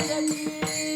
जगी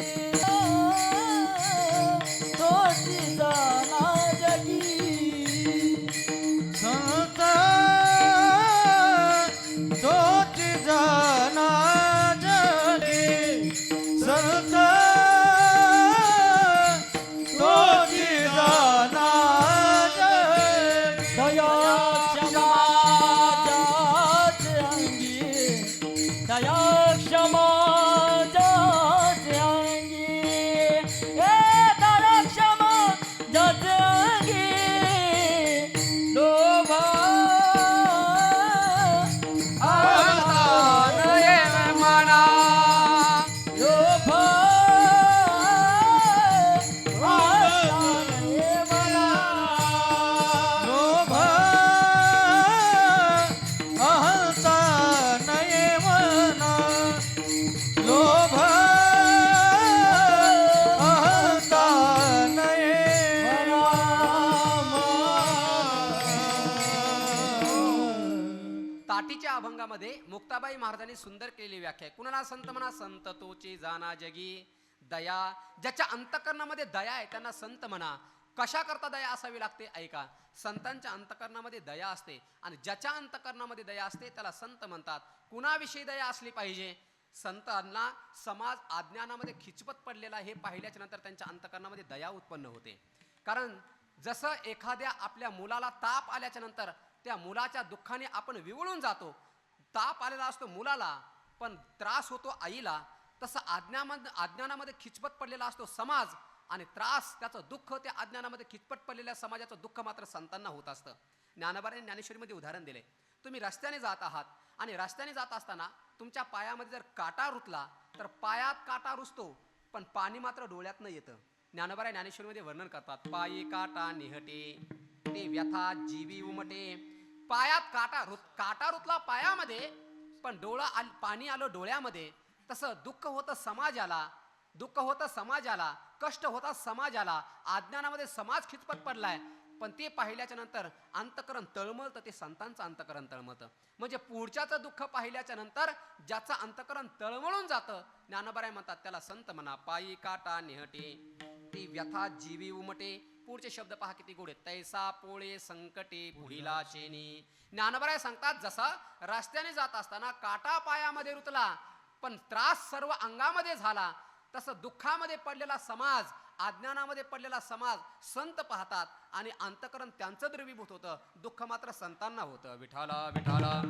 मध्ये मुक्ताबाई महाराजांनी सुंदर केलेली व्याख्या आहे. कुणाला संत म्हणा? संत तोची जाना जगी दया. ज्याच्या अंतकरणामध्ये दया आहे त्यांना संत म्हणा. कशा करता दया असावी लागते? ऐका. संतांच्या अंतकरणामध्ये दया असते आणि ज्याच्या अंतकरणामध्ये दया असते त्याला संत म्हणतात. कुणाविषयी दया असली पाहिजे? संतांना समाज अज्ञानामध्ये खिचपत पडलेला हे पाहिल्याच्या नंतर त्यांच्या अंतकरणामध्ये दया उत्पन्न होते. कारण जसं एखाद्या आपल्या मुलाला ताप आल्याच्यानंतर त्या मुलाच्या दुःखाने आपण विवळून जातो ताप आलेला असतो मुलाला पण त्रास होतो आईला तसं अज्ञामध्ये अज्ञानामध्ये खिचपत पडलेला असतो समाज आणि त्रास त्याचं दुःख त्या अज्ञानामध्ये खिचपट पडलेल्या समाजाचं दुःख मात्र संतांना होत असतं. ज्ञानबाराने ज्ञानेश्वरीमध्ये उदाहरण दिले. तुम्ही रस्त्याने जात आहात आणि रस्त्याने जात असताना तुमच्या पायामध्ये जर काटा रुतला तर पायात काटा रुजतो पण पाणी मात्र डोळ्यात न येतं. ज्ञानबारा ज्ञानेश्वरीमध्ये वर्णन करतात पायी काटा निहटे ते व्यथा जीवी उमटे पायात काटा रुत काटा रुतला पायामध्ये पण डोळा आल पाणी आलं डोळ्यामध्ये तसं दुःख होतं समाजाला दुःख होतं समाजाला कष्ट होता समाजाला अज्ञानामध्ये समाज खिचपत पडलाय पण ते पाहिल्याच्या नंतर अंतकरण तळमळतं ते संतांचं अंतकरण तळमळतं. म्हणजे पुढच्याचं दुःख पाहिल्याच्या नंतर ज्याचं अंतकरण तळमळून जातं ज्ञानबराय म्हणतात त्याला संत म्हणा पायी काटा निहटे ती व्यथा जीवी उमटे पुढचे शब्द पहा किती गोड आहेत. तैसा पोळे संकटे पुढीला चेनी. ज्ञानबराय सांगतात जसा रस्त्याने जात असताना काटा पायामध्ये रुतला पण त्रास सर्व अंगामध्ये झाला तसं दुःखामध्ये पडलेला समाज अज्ञानामध्ये पडलेला समाज संत पाहतात आणि अंतकरण त्यांचं द्रवीभूत होतं. दुःख मात्र संतांना होतं. विठाला विठाला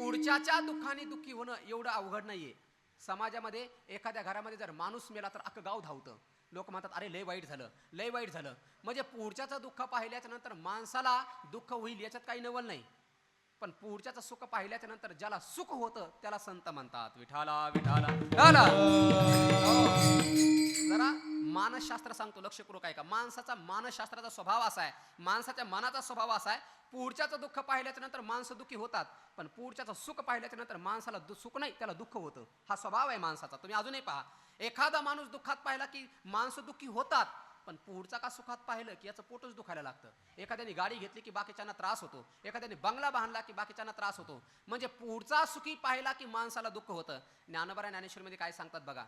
पुढच्याच्या दुःखाने दुःखी होणं एवढं अवघड नाहीये. समाजामध्ये एखाद्या घरामध्ये जर माणूस मेला तर अख्खं गाव धावतं. लोक म्हणतात अरे लय वाईट झालं लय वाईट झालं. म्हणजे पुढच्याचं दुःख पाहिल्याच्या नंतर माणसाला दुःख होईल याच्यात काही नवल नाही. पण पुढच्याचं सुख पाहिल्याच्या नंतर ज्याला सुख होतं त्याला संत म्हणतात विठाला विठाला विठाला. हो. जरा मानसशास्त्र सांगतो लक्ष करू काय का माणसाचा मानसशास्त्राचा स्वभाव असा आहे माणसाच्या मनाचा स्वभाव असा आहे पुढच्याचं दुःख पाहिल्याच्या नंतर माणसं दुःखी होतात पण पुढच्याचं सुख पाहिल्याच्या नंतर माणसाला दु- सुख नाही त्याला दुःख होतं. हा स्वभाव आहे माणसाचा. तुम्ही अजूनही पहा. एखादा माणूस दुःखात पाहिला की माणसं दुःखी होतात पण पुढचा का सुखात पाहिलं की याचं पोटच दुखायला लागतं? एखाद्याने गाडी घेतली की बाकीच्यांना त्रास होतो. एखाद्याने बंगला बांधला की बाकीच्यांना त्रास होतो. म्हणजे पुढचा सुखी पाहिला की माणसाला दुःख होतं. ज्ञानबरा ज्ञानेश्वरमध्ये काय सांगतात बघा?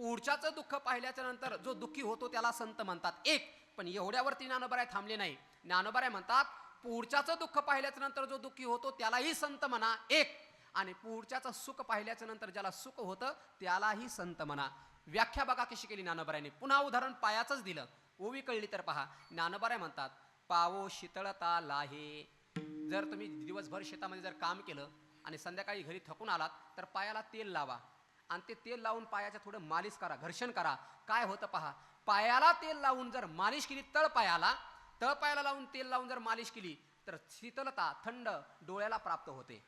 पुढच्याचं दुःख पाहिल्याच्या नंतर जो दुःखी होतो त्याला संत म्हणतात. एक पण एवढ्यावरती ज्ञानोबराय थांबले नाही. ज्ञानोबराय म्हणतात पुढच्याचं दुःख पाहिल्याच्या नंतर जो दुःखी होतो त्यालाही संत म्हणा. एक आणि पुढच्याचं सुख पाहिल्याच्या नंतर ज्याला सुख होतं त्यालाही संत म्हणा. व्याख्या बघा कशी केली ज्ञानोबरायने. पुन्हा उदाहरण पायाचंच दिलं. ओवी कळली तर पहा. ज्ञानोबराय म्हणतात पावो शीतळता लाहे. जर तुम्ही दिवसभर शेतामध्ये जर काम केलं आणि संध्याकाळी घरी थकून आलात तर पायाला तेल लावा. आणि ते तेल लावून पायाच्या थोडं मालिश करा घर्षण करा. काय होतं पहा पायाला तेल लावून जर मालिश केली तळपायाला तळपायाला लावून तेल लावून जर मालिश केली तर शीतलता थंड डोळ्याला प्राप्त होते.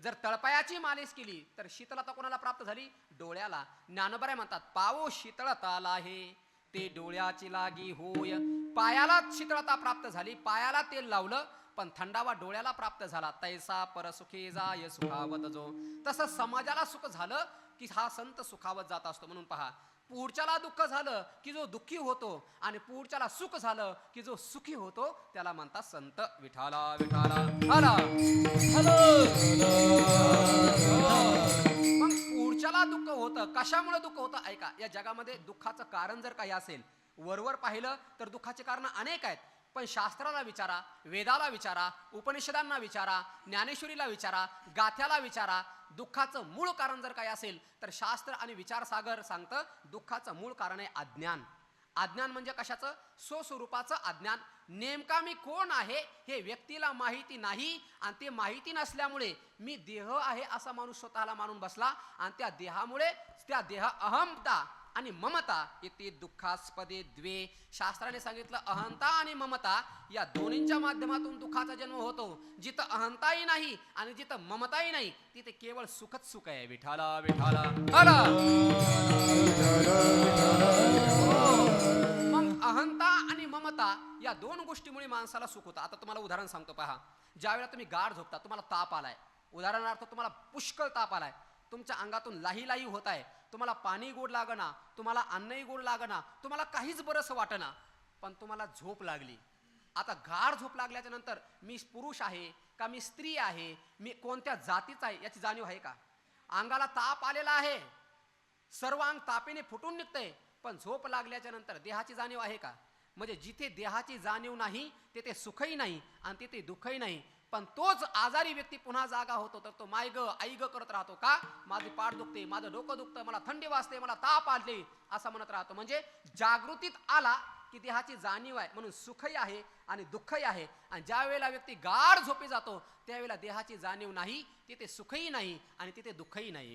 जर तळपायाची मालिश केली तर शीतलता कोणाला प्राप्त झाली? डोळ्याला. ज्ञानबराय म्हणतात पावो शीतळताला लाहे ते डोळ्याची लागी होय. पायाला शीतळता प्राप्त झाली पायाला तेल लावलं पण थंडावा डोळ्याला प्राप्त झाला. तैसा परसुखे जाय सुखावत जो. तसं समाजाला सुख झालं की हा संत सुखावत जात असतो. म्हणून पहा पुढच्याला दुःख झालं की जो दुःखी होतो आणि पुढच्याला सुख झालं की जो सुखी होतो त्याला म्हणतात संत विठाला विठाला मग पुढच्याला दुःख होतं कशामुळे दुःख होतं? ऐका या जगामध्ये दुःखाचं कारण जर काही असेल वरवर पाहिलं तर दुःखाचे कारण अनेक आहेत. पण शास्त्राला विचारा वेदाला विचारा उपनिषदांना विचारा ज्ञानेश्वरीला विचारा गाथ्याला विचारा दुःखाचं मूळ कारण जर काही असेल तर शास्त्र आणि विचारसागर सांगतं दुःखाचं मूळ कारण आहे अज्ञान. अज्ञान म्हणजे कशाचं? स्वस्वरूपाचं अज्ञान. नेमका मी कोण आहे हे व्यक्तीला माहिती नाही आणि ते माहिती नसल्यामुळे मी देह आहे असा माणूस स्वतःला मानून बसला आणि त्या देहामुळे त्या देह अहमता आणि ममता इथे दुःखास्पदे द्वे. शास्त्राने सांगितलं अहंता आणि ममता या दोन्हींच्या माध्यमातून दुःखाचा जन्म होतो. जिथं अहंताही नाही आणि जिथं ममताही नाही तिथे केवळ सुखच सुख आहे. विठाला विठाला हो. मग अहंता आणि ममता या दोन गोष्टीमुळे माणसाला सुख होतं. आता तुम्हाला उदाहरण सांगतो पहा. ज्या वेळेला तुम्ही गाढ झोपता तुम्हाला ताप आलाय. उदाहरणार्थ तुम्हाला पुष्कळ ताप आलाय. तुमच्या अंगातून लाही लाही होत आहे. तुम्हाला पाणी गोड लागना तुम्हाला अन्नही गोड लागना तुम्हाला काहीच बरंसं वाटना. पण तुम्हाला झोप लागली. आता गाढ झोप लागल्याच्या नंतर मी पुरुष आहे का मी स्त्री आहे मी कोणत्या जातीचा आहे याची जाणीव आहे का? अंगाला ताप आलेला आहे. सर्व अंग तापेने फुटून निघतंय पण झोप लागल्याच्या नंतर देहाची जाणीव आहे का? म्हणजे जिथे देहाची जाणीव नाही तेथे सुखही नाही आणि तिथे दुःखही नाही. पण तोच आजारी व्यक्ती पुन्हा जागा होतो तर तो माय ग आई ग करत राहतो का? माझी पाठ दुखते माझं डोकं दुखतं मला थंडी वाजते मला ताप आले असं म्हणत राहतो. म्हणजे जागृतीत आला की देहाची जाणीव आहे म्हणून सुखही आहे आणि दुःखही आहे. आणि ज्या वेळेला व्यक्ती गाढ झोपी जातो त्यावेळेला देहाची जाणीव नाही तिथे सुखही नाही आणि तिथे दुःखही नाही.